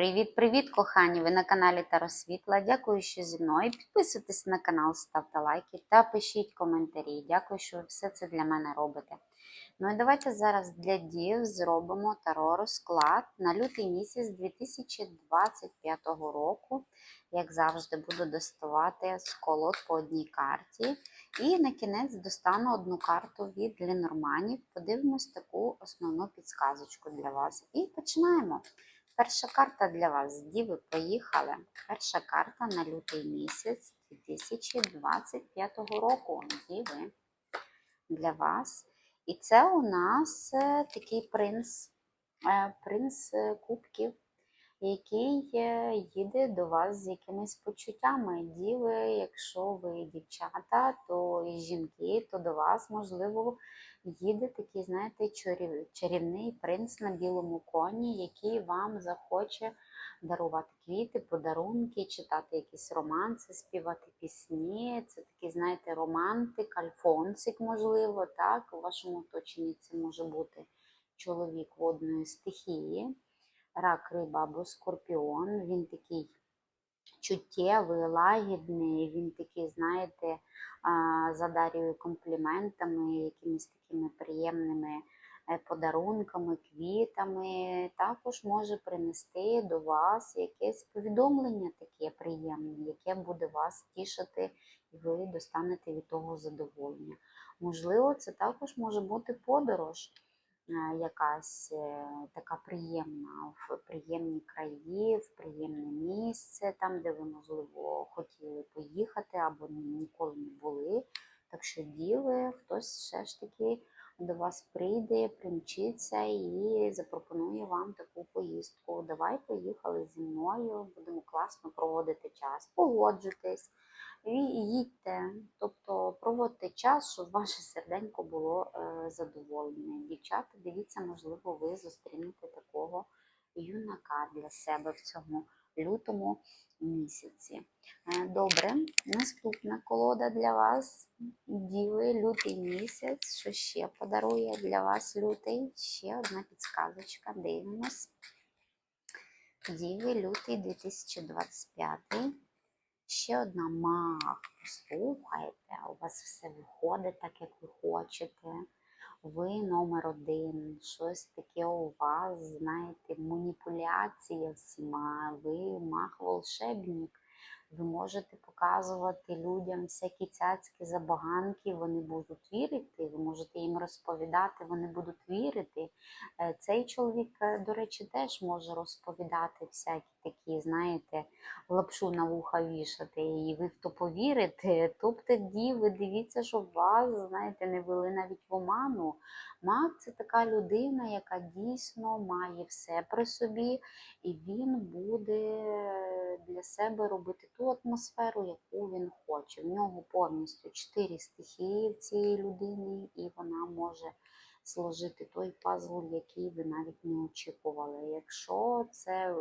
Привіт-привіт, кохані! Ви на каналі Таро Світла. Дякую, що зі мною. Підписуйтесь на канал, ставте лайки та пишіть коментарі. Дякую, що ви все це для мене робите. Ну і давайте зараз для дів зробимо таро розклад на лютий місяць 2025 року. Як завжди, буду доставати з колод по одній карті. І на кінець достану одну карту від Ленорманів. Подивимось таку основну підсказочку для вас. І починаємо. Перша карта для вас. Діви, поїхали. Перша карта на лютий місяць 2025 року. Діви для вас. І це у нас е, такий принц, е, принц е, кубків, який їде до вас з якимись почуттями. Діви, якщо ви дівчата, то і жінки, то до вас, можливо, їде такий, знаєте, чарів- чарівний принц на білому коні, який вам захоче дарувати квіти, подарунки, читати якісь романси, співати пісні. Це такий, знаєте, романтик, альфонсик, можливо, так. У вашому оточенні це може бути чоловік водної стихії, рак, риба або скорпіон. Він такий чуттєвий, лагідний, він такий, знаєте, задарює компліментами, якимись такими приємними е, подарунками, квітами. Також може принести до вас якесь повідомлення таке приємне, яке буде вас тішити, і ви достанете від того задоволення. Можливо, це також може бути подорож. Е, Якась е, така приємна в приємні краї, в приємне місце, там, де ви, можливо, хотіли поїхати або ніколи не були. Так що діли, хтось все ж таки до вас прийде, примчиться і запропонує вам таку поїздку. Давай поїхали зі мною, будемо класно проводити час. Погоджуйтесь їдьте. Тобто проводьте час, щоб ваше серденько було е, задоволене. Дівчата, дивіться, можливо, ви зустрінете такого юнака для себе в цьому лютому місяці. Е, Добре, наступна колода для вас. Діви, лютий місяць. Що ще подарує для вас лютий? Ще одна підсказочка. Дивимось. Діви, лютий 2025. Ще одна маг. Послухайте, у вас все виходить так, як ви хочете. Ви номер один, щось таке у вас, знаєте, маніпуляція всіма, ви маг-волшебник. Ви можете показувати людям всякі цяцькі забаганки, вони будуть вірити, ви можете їм розповідати, вони будуть вірити. Е, Цей чоловік, е, до речі, теж може розповідати всякі такі, знаєте, лапшу на вуха вішати, і ви в то повірите. Тобто, діви, дивіться, щоб вас, знаєте, не вели навіть в оману. Маг це така людина, яка дійсно має все при собі, і він буде для себе робити ту атмосферу, яку він хоче. В нього повністю чотири стихії в цієї людини, і вона може зложити той пазл, який ви навіть не очікували. Якщо це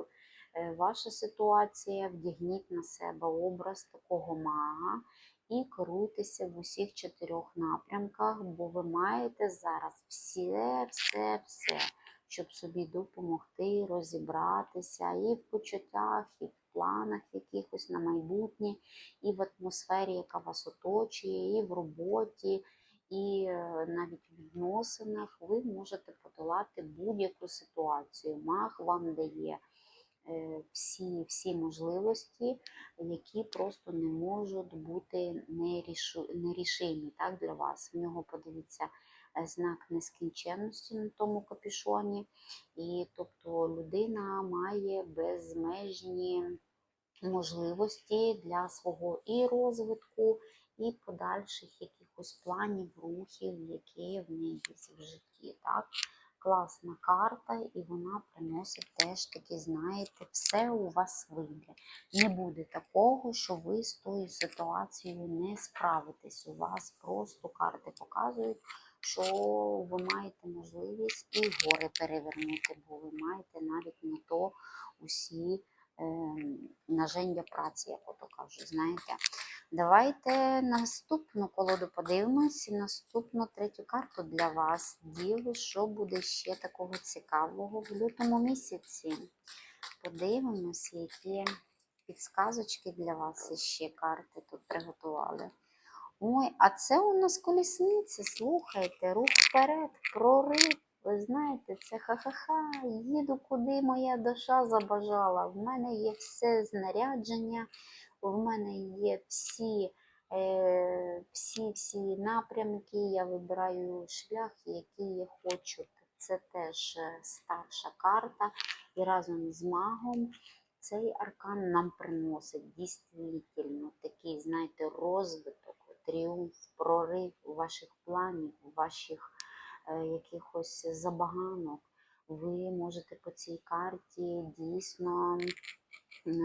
ваша ситуація, вдягніть на себе образ такого мага і керуйтеся в усіх чотирьох напрямках, бо ви маєте зараз все, все, все, щоб собі допомогти розібратися і в почуттях, і в планах якихось на майбутнє, і в атмосфері, яка вас оточує, і в роботі, і е, навіть в відносинах ви можете подолати будь-яку ситуацію. Маг вам дає е, всі, всі можливості, які просто не можуть бути нерішимі так, для вас. В нього подивіться е, знак нескінченності на тому капюшоні. І тобто людина має безмежні можливості для свого і розвитку, і подальших якихось планів, рухів, які в неї є в житті. Так? Класна карта, і вона приносить теж таки, знаєте, все у вас вийде. Не буде такого, що ви з тою ситуацією не справитесь. У вас просто карти показують, що ви маєте можливість і гори перевернути, бо ви маєте навіть на то усі наження праці, як ото кажуть, знаєте. Давайте наступну колоду подивимось. і Наступну третю карту для вас. Діви, що буде ще такого цікавого в лютому місяці. подивимось, які підсказочки для вас ще карти тут приготували. Ой, а це у нас колісниця, слухайте, рух вперед, прорив. Ви знаєте, це ха-ха-ха, їду куди моя душа забажала. В мене є все знарядження, в мене є всі, е, всі, всі напрямки, я вибираю шлях, який я хочу. Це теж е, старша карта, і разом з магом цей аркан нам приносить дійсно такий, знаєте, розвиток, тріумф, прорив ваших планів, ваших якихось забаганок. Ви можете по цій карті дійсно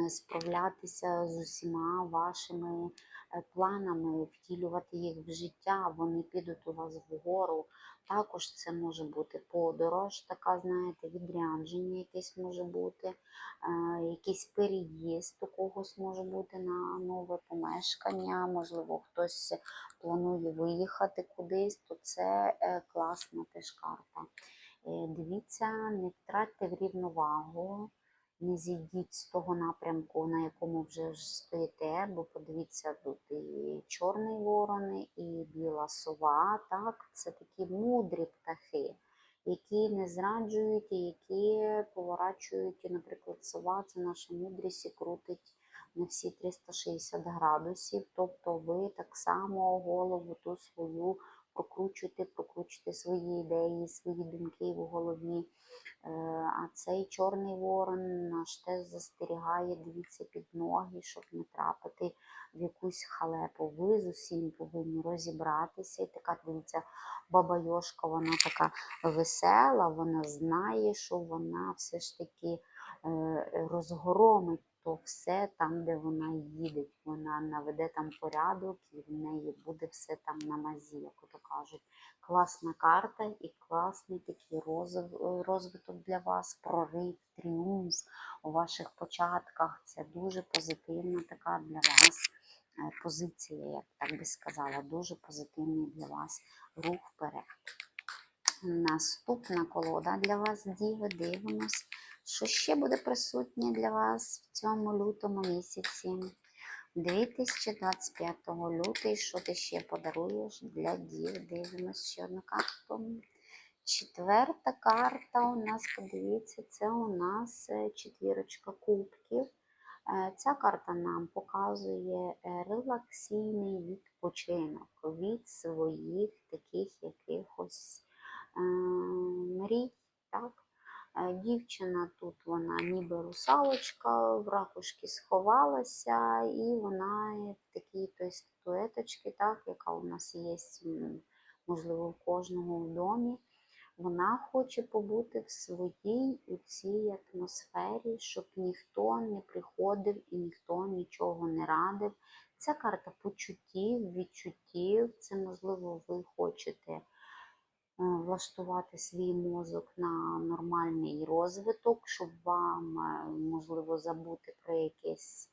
справлятися з усіма вашими е, планами, втілювати їх в життя, вони підуть у вас вгору. Також це може бути подорож, така, знаєте, відрядження якесь може бути, е, якийсь переїзд у когось може бути на нове помешкання, можливо, хтось планує виїхати кудись, то це е, класна теж карта. Е, Дивіться, не втратьте в рівновагу, не зійдіть з того напрямку, на якому вже стоїте, бо подивіться, тут і чорний ворон, і біла сова. Так, це такі мудрі птахи, які не зраджують, і які поворачують, і, наприклад, сова це наша мудрість і крутить на всі 360 градусів. Тобто ви так само голову ту свою прокручуєте, прокручуєте свої ідеї, свої думки в голові. Е, А цей чорний ворон наш теж застерігає, дивіться під ноги, щоб не трапити в якусь халепу. Ви з усім повинні розібратися. І така, дивіться, баба Йошка, вона така весела, вона знає, що вона все ж таки е, розгромить то все там, де вона їде. Вона наведе там порядок і в неї буде все там на мазі, як ото кажуть. Класна карта і класний такий розвиток для вас, прорив, тріумф у ваших початках. Це дуже позитивна така для вас е, позиція, я так би сказала, дуже позитивний для вас рух вперед. Наступна колода для вас, діви, дивимось, що ще буде присутнє для вас в цьому лютому місяці. 2025 лютий, що ти ще подаруєш для дів? Дивимось ще одну карту. Четверта карта у нас, подивіться, це у нас е, четвірочка кубків. Е, Ця карта нам показує е, релаксійний відпочинок від своїх таких якихось мрій. Так? Е, Дівчина тут вона ніби русалочка, в ракушки сховалася, і вона в такій той статуеточці, так, яка у нас є, можливо, у кожного в домі. Вона хоче побути в своїй у цій атмосфері, щоб ніхто не приходив і ніхто нічого не радив. Це карта почуттів, відчуттів. Це, можливо, ви хочете влаштувати свій мозок на нормальний розвиток, щоб вам, е, можливо, забути про якесь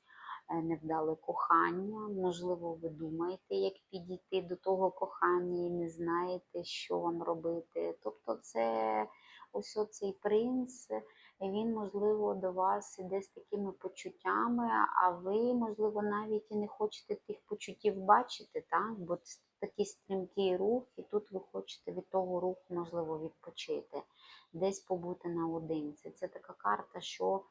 е, невдале кохання. Можливо, ви думаєте, як підійти до того кохання і не знаєте, що вам робити. Тобто, це ось оцей принц, він, можливо, до вас іде з такими почуттями, а ви, можливо, навіть і не хочете тих почуттів бачити, так? бо такий стрімкий рух, і тут ви хочете від того руху, можливо, відпочити, десь побути наодинці. Це така карта, що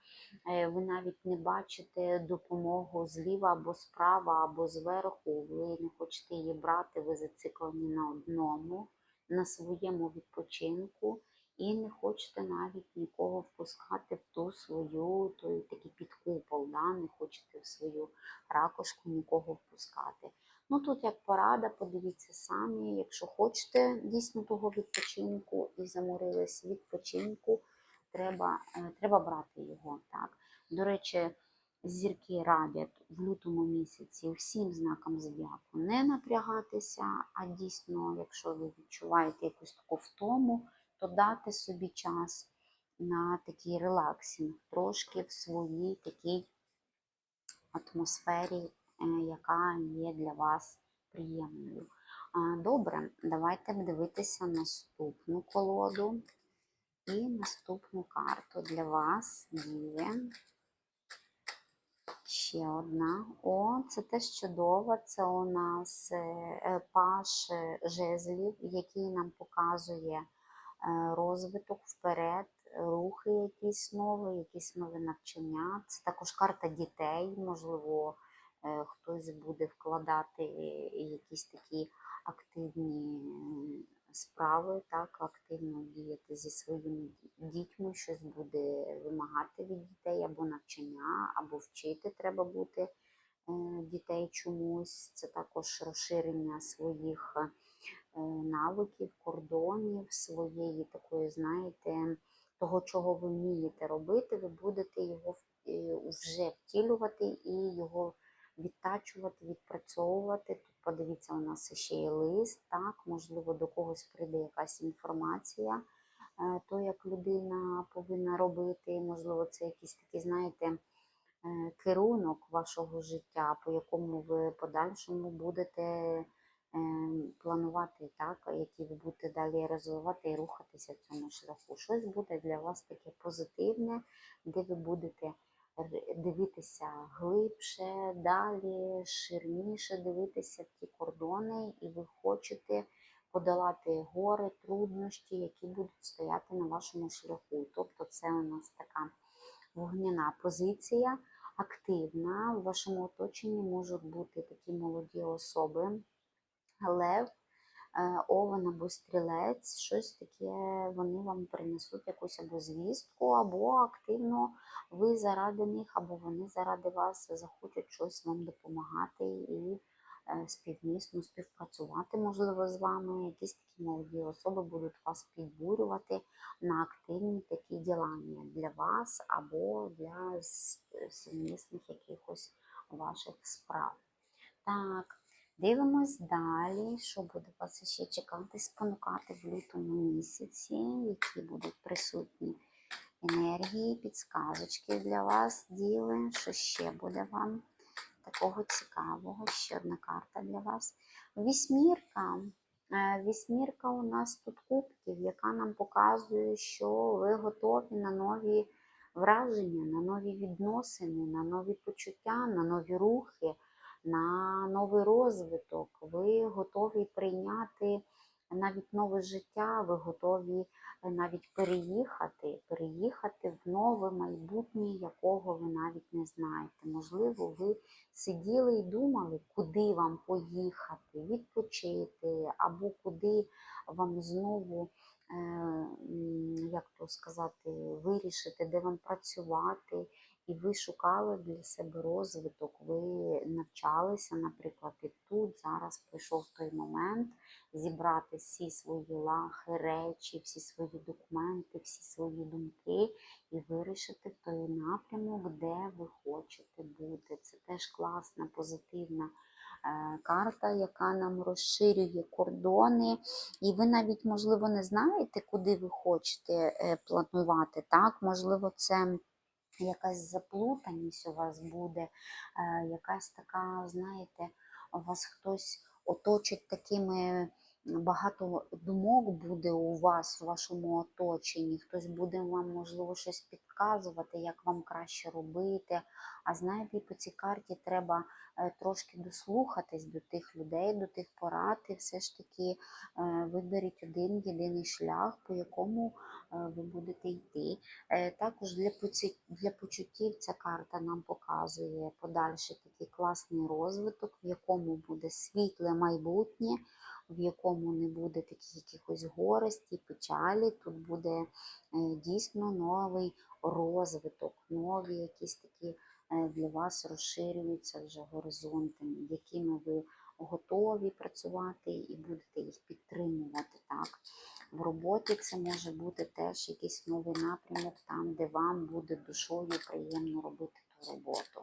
е, ви навіть не бачите допомогу зліва або справа, або зверху. Ви не хочете її брати, ви зациклені на одному, на своєму відпочинку. І не хочете навіть нікого впускати в ту свою, той такий підкупол, да? не хочете в свою ракушку нікого впускати. Ну тут як порада, подивіться самі, якщо хочете дійсно того відпочинку і заморились відпочинку, треба, е, треба брати його. Так? До речі, зірки радять в лютому місяці всім знакам зодіаку не напрягатися, а дійсно, якщо ви відчуваєте якусь таку втому, то дати собі час на такий релаксінг, трошки в своїй такій атмосфері, яка є для вас приємною. Добре, давайте дивитися наступну колоду і наступну карту для вас, Діви. ще одна. О, це теж чудово. Це у нас е, е, паш е, жезлів, який нам показує е, розвиток вперед, рухи якісь нові, якісь нові навчання. Це також карта дітей, можливо, е, хтось буде вкладати якісь такі активні е, справи, так, активно діяти зі своїми дітьми, щось буде вимагати від дітей, або навчання, або вчити треба бути е, дітей чомусь. Це також розширення своїх е, навиків, кордонів, своєї такої, знаєте, того, чого ви вмієте робити, ви будете його е, вже втілювати і його відтачувати, відпрацьовувати. Тут подивіться, у нас ще є лист, так, можливо, до когось прийде якась інформація, е, то як людина повинна робити, можливо, це якийсь такий, знаєте, е, керунок вашого життя, по якому ви подальшому будете е, планувати, так, які ви будете далі розвивати і рухатися в цьому шляху. Щось буде для вас таке позитивне, де ви будете дивитися глибше, далі, ширніше дивитися ті кордони, і ви хочете подолати гори, труднощі, які будуть стояти на вашому шляху. Тобто це у нас така вогняна позиція, активна. В вашому оточенні можуть бути такі молоді особи, лев, овен або стрілець, щось таке вони вам принесуть якусь або звістку, або активно ви заради них, або вони заради вас захочуть щось вам допомагати і е, співмісно співпрацювати, можливо, з вами. Якісь такі молоді особи будуть вас підбурювати на активні такі ділання для вас або для с- сумісних якихось ваших справ. Так, дивимось далі, що буде вас ще чекати, спонукати в лютому місяці, які будуть присутні енергії, підсказочки для вас, діли, що ще буде вам такого цікавого. Ще одна карта для вас. Вісьмірка. Е, Вісьмірка у нас тут кубків, яка нам показує, що ви готові на нові враження, на нові відносини, на нові почуття, на нові рухи, на новий розвиток. Ви готові прийняти навіть нове життя, ви готові е, навіть переїхати, переїхати в нове майбутнє, якого ви навіть не знаєте. Можливо, ви сиділи і думали, куди вам поїхати, відпочити, або куди вам знову, е, як то сказати, вирішити, де вам працювати. І ви шукали для себе розвиток, ви навчалися, наприклад, і тут зараз прийшов той момент зібрати всі свої лахи, речі, всі свої документи, всі свої думки і вирішити той напрямок, де ви хочете бути. Це теж класна, позитивна е, карта, яка нам розширює кордони. І ви навіть, можливо, не знаєте, куди ви хочете е, планувати. Так, можливо, це якась заплутаність у вас буде, е, якась така, знаєте, вас хтось оточить такими багато думок буде у вас, у вашому оточенні. Хтось буде вам, можливо, щось підказувати, як вам краще робити. А знаєте, по цій карті треба е, трошки дослухатись до тих людей, до тих порад, і все ж таки е, виберіть один єдиний шлях, по якому е, ви будете йти. Також для, для почуттів ця карта нам показує подальший такий класний розвиток, в якому буде світле майбутнє, в якому не буде таких якихось горості, печалі. Тут буде е, дійсно новий розвиток, нові якісь такі е, для вас розширюються вже горизонти, якими ви готові працювати і будете їх підтримувати. Так? В роботі це може бути теж якийсь новий напрямок, там, де вам буде душою приємно робити ту роботу.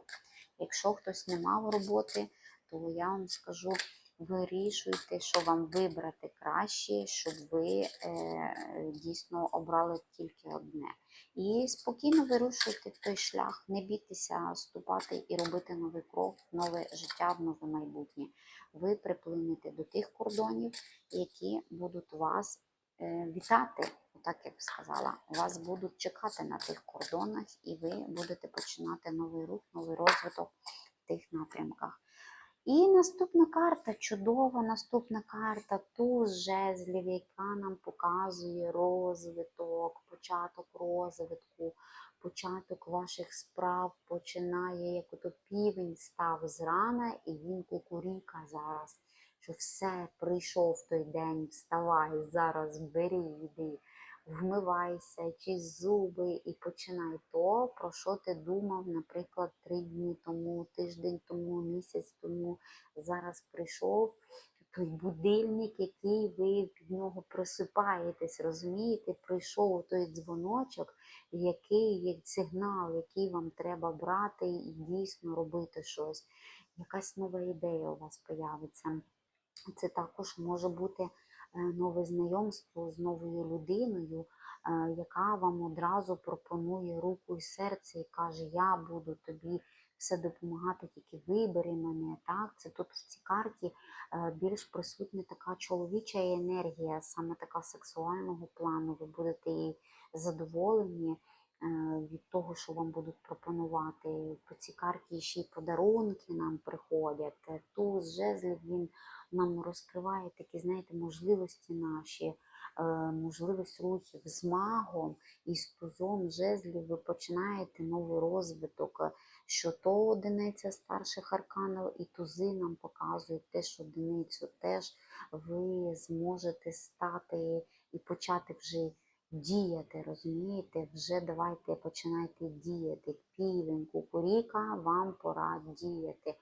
Якщо хтось не мав роботи, то я вам скажу, вирішуйте, що вам вибрати краще, щоб ви е, дійсно обрали тільки одне. І спокійно вирушуйте в той шлях, не бійтеся ступати і робити новий крок, нове життя, в нове майбутнє. Ви приплинете до тих кордонів, які будуть вас е, вітати, так як сказала. Вас будуть чекати на тих кордонах, і ви будете починати новий рух, новий розвиток в тих напрямках. І наступна карта, чудова наступна карта, туз жезлів, яка нам показує розвиток, початок розвитку, початок ваших справ починає, як ото півень став зрана, і він кукуріка зараз. Що все, прийшов той день, вставай, зараз бери, йди, вмивайся, чисть зуби і починай то, про що ти думав, наприклад, три дні тому, тиждень тому, місяць тому. Зараз прийшов той будильник, який ви під нього просипаєтесь, розумієте? Прийшов той дзвоночок, який є сигнал, який вам треба брати і дійсно робити щось. Якась нова ідея у вас появиться. Це також може бути нове знайомство з новою людиною, е, яка вам одразу пропонує руку і серце і каже: Я буду тобі все допомагати, тільки вибери мене. Так, це тут в цій карті е, більш присутня така чоловіча енергія, саме така сексуального плану. Ви будете їй задоволені е, від того, що вам будуть пропонувати. По цій карті ще й подарунки нам приходять. Е, Туз, жезлів, він нам розкриває такі, знаєте, можливості наші, е, можливість рухів з магом і з тузом жезлів ви починаєте новий розвиток. е, Що то одиниця старших арканів і тузи нам показують те, що одиницю теж ви зможете стати і почати вже діяти, розумієте? Вже давайте починайте діяти. Півень, кукуріка, вам пора діяти.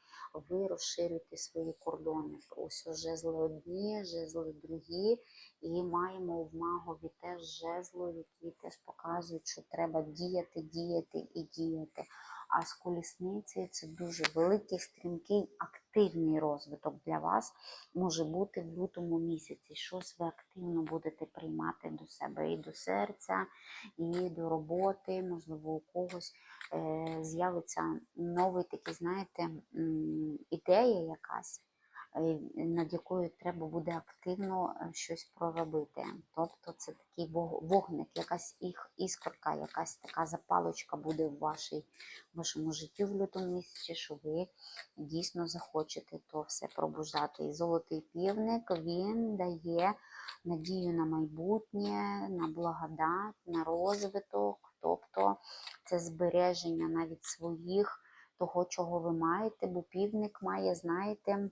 Ви розширюєте свої кордони. Ось жезли одні, жезли другі, і маємо в магові теж жезли, які теж показують, що треба діяти, діяти і діяти. А з колісниці це дуже великий, стрімкий, активний розвиток для вас може бути в лютому місяці. Щось ви активно будете приймати до себе і до серця, і до роботи. Можливо, у когось е, з'явиться новий такий, знаєте, ідея якась. е, Над якою треба буде активно е, щось проробити. Тобто це такий вогник, якась їх іскорка, якась така запалочка буде в вашій в вашому житті в лютому місяці, що ви дійсно захочете то все пробуждати. І золотий півник він дає надію на майбутнє, на благодать, на розвиток, це збереження навіть своїх, того, чого ви маєте, бо півник має, знаєте,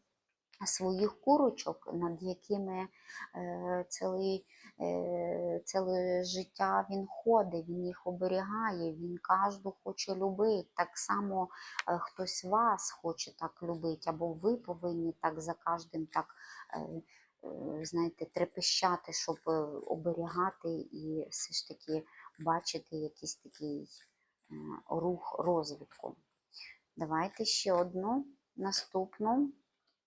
своїх курочок, над якими е, е, ціле життя він ходить, він їх оберігає, він кожну хоче любити. Так само е, хтось вас хоче так любити, або ви повинні так за кожним так. е, Знаєте, трепещати, щоб оберігати і все ж таки бачити якийсь такий рух розвитку. Давайте ще одну наступну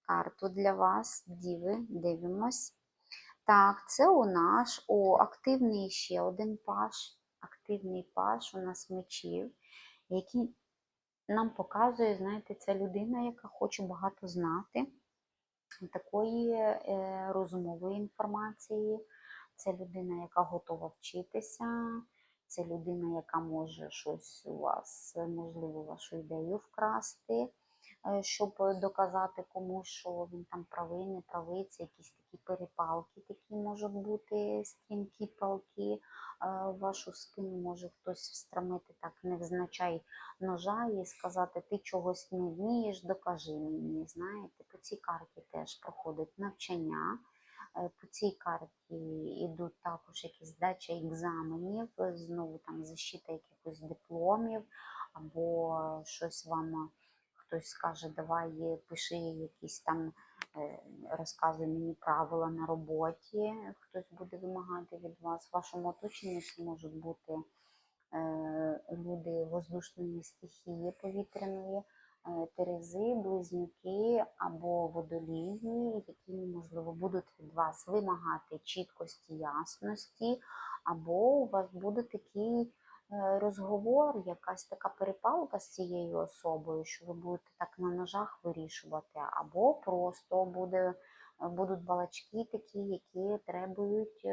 карту для вас, діви, дивимось. Так, це у наш о, активний ще один паш, активний паш у нас мечів, який нам показує, знаєте, це людина, яка хоче багато знати такої е, розумової інформації. Це людина, яка готова вчитися. Це людина, яка може щось у вас, можливо, вашу ідею вкрасти, е, щоб доказати комусь, що він там правий, не правий. Це якісь такі перепалки, такі можуть бути стрімкі палки. Е, вашу спину може хтось встромити так невзначай ножа і сказати, ти чогось не вмієш, докажи мені. Знаєте, по цій карті теж проходить навчання. Е, По цій карті йдуть також якісь здача екзаменів, знову там защита якихось дипломів, або щось вам е, хтось скаже, давай е, пиши якісь там, розказуй мені правила на роботі, хтось буде вимагати від вас. В вашому оточенні це можуть бути люди воздушної стихії повітряної, терези, близнюки або водолії, які, можливо, будуть від вас вимагати чіткості, ясності, або у вас буде такий е, розговор, якась така перепалка з цією особою, що ви будете так на ножах вирішувати, або просто буде, будуть балачки такі, які требують.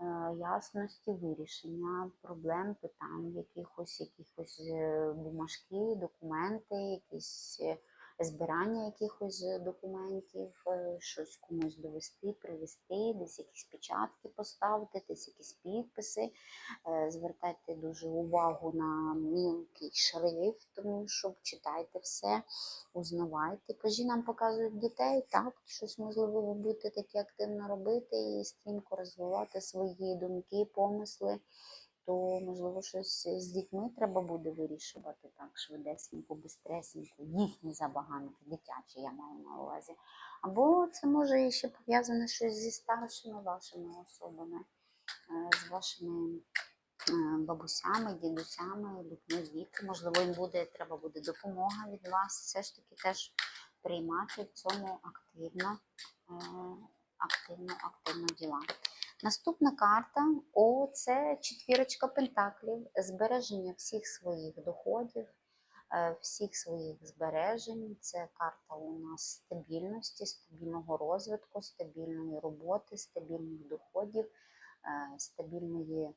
Е, ясності вирішення проблем, питань, якихось, якихось е, бумажки, документи, якісь е, збирання якихось е, документів, е, щось комусь довести, привезти, десь якісь печатки поставити, десь якісь підписи. Е, Звертайте дуже увагу на мілкий шрифт, тому що читайте все, узнавайте. Кажі нам показують дітей, так, щось можливо ви будете таке активно робити і стрімко розвивати свої думки, помисли. То, можливо, щось з дітьми треба буде вирішувати так швидесенько, бистресенько, їхні забаганки, дитячі, я маю на увазі. Або це може ще пов'язане щось зі старшими вашими особами, е, з вашими е, бабусями, дідусями, людьми віку. Можливо, їм буде, треба буде допомога від вас. Все ж таки теж приймати в цьому активно, е, активно, активно діла. Наступна карта О, це четвірочка пентаклів, збереження всіх своїх доходів, е, всіх своїх збережень. Це карта у нас стабільності, стабільного розвитку, стабільної роботи, стабільних доходів, е, стабільної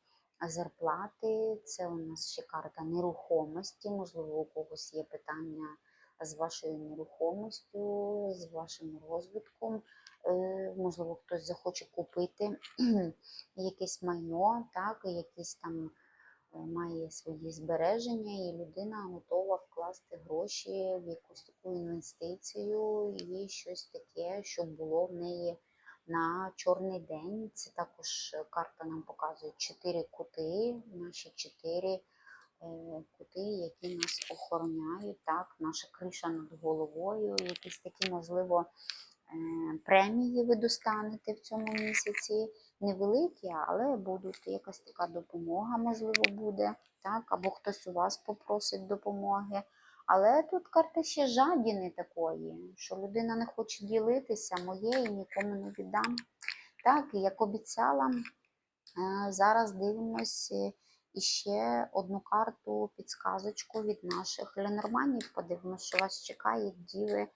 зарплати. Це у нас ще карта нерухомості. Можливо, у когось є питання з вашою нерухомістю, з вашим розвитком. Е, Можливо, хтось захоче купити якесь майно, так, якісь там е, має свої збереження, і людина готова вкласти гроші в якусь таку інвестицію і щось таке, щоб було в неї на чорний день. Це також карта нам показує чотири кути, наші чотири кути, які нас охороняють. Так, наша криша над головою, якісь такі, можливо, е, премії ви достанете в цьому місяці. Невеликі, але будуть якась така допомога, можливо, буде, так, або хтось у вас попросить допомоги. Але тут карта ще жадіни такої, що людина не хоче ділитися, моє і нікому не віддам. Так, як обіцяла, е, зараз дивимось е, іще одну карту, підсказочку від наших ленорманів. Подивимося, що вас чекає, діви е,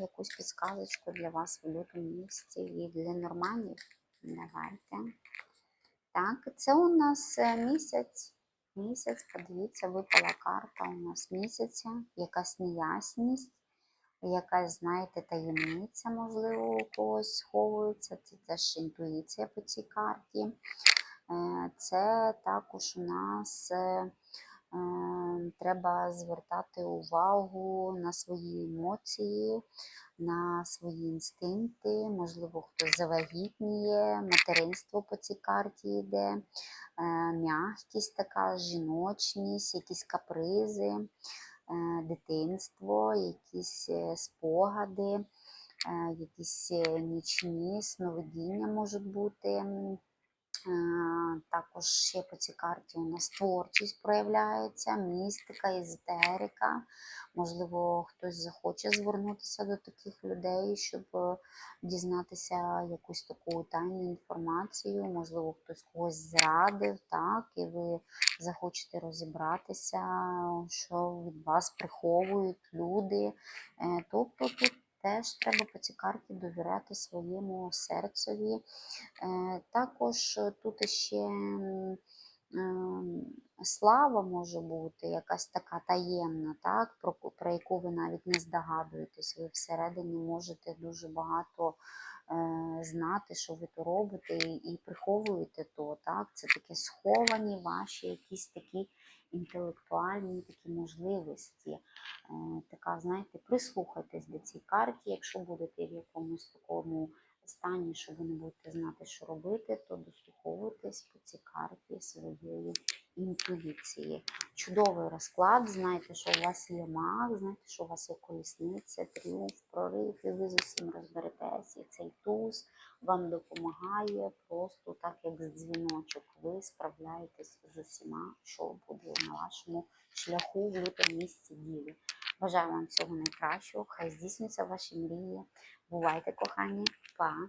якусь підсказочку для вас в лютому місяці від ленорманів. Давайте. Так, це у нас е, місяць. Місяць, подивіться, випала карта у нас місяця, якась неясність, якась, знаєте, таємниця, можливо, у когось сховується. Це теж інтуїція по цій карті. Е, Це також у нас е, е, треба звертати увагу на свої емоції, на свої інстинкти. Можливо, хтось завагітніє, материнство по цій карті йде, е, м'якість така, жіночність, якісь капризи, дитинство, якісь спогади, якісь нічні сновидіння можуть бути. Е, Також ще по цій карті у нас творчість проявляється, містика, езотерика. Можливо, хтось захоче звернутися до таких людей, щоб е, дізнатися якусь таку тайну інформацію. Можливо, хтось когось зрадив, так, і ви захочете розібратися, що від вас приховують люди. Е, Тобто тут теж треба по цій карті довіряти своєму серцеві. Е, Також е, тут ще ем, слава може бути, якась така таємна, так, про, про яку ви навіть не здогадуєтесь. Ви всередині можете дуже багато е, знати, що ви то робите, і, приховуєте то. Так? Це таке сховані ваші якісь такі інтелектуальні такі можливості. Е, така, знаєте, прислухайтесь до цій карті, якщо будете в якомусь такому стані, що ви не будете знати, що робити, то дослуховуйтесь по цій карті своєї інтуїції. Чудовий розклад. Знайте, що у вас є маг, знайте, що у вас є колісниця, тріумф, прорив, і ви з усім розберетесь. І цей туз вам допомагає просто так, як з дзвіночок. Ви справляєтесь з усіма, що буде на вашому шляху в лютому місці дії. Бажаю вам всього найкращого. Хай здійснюються ваші мрії. Бувайте, кохані, па!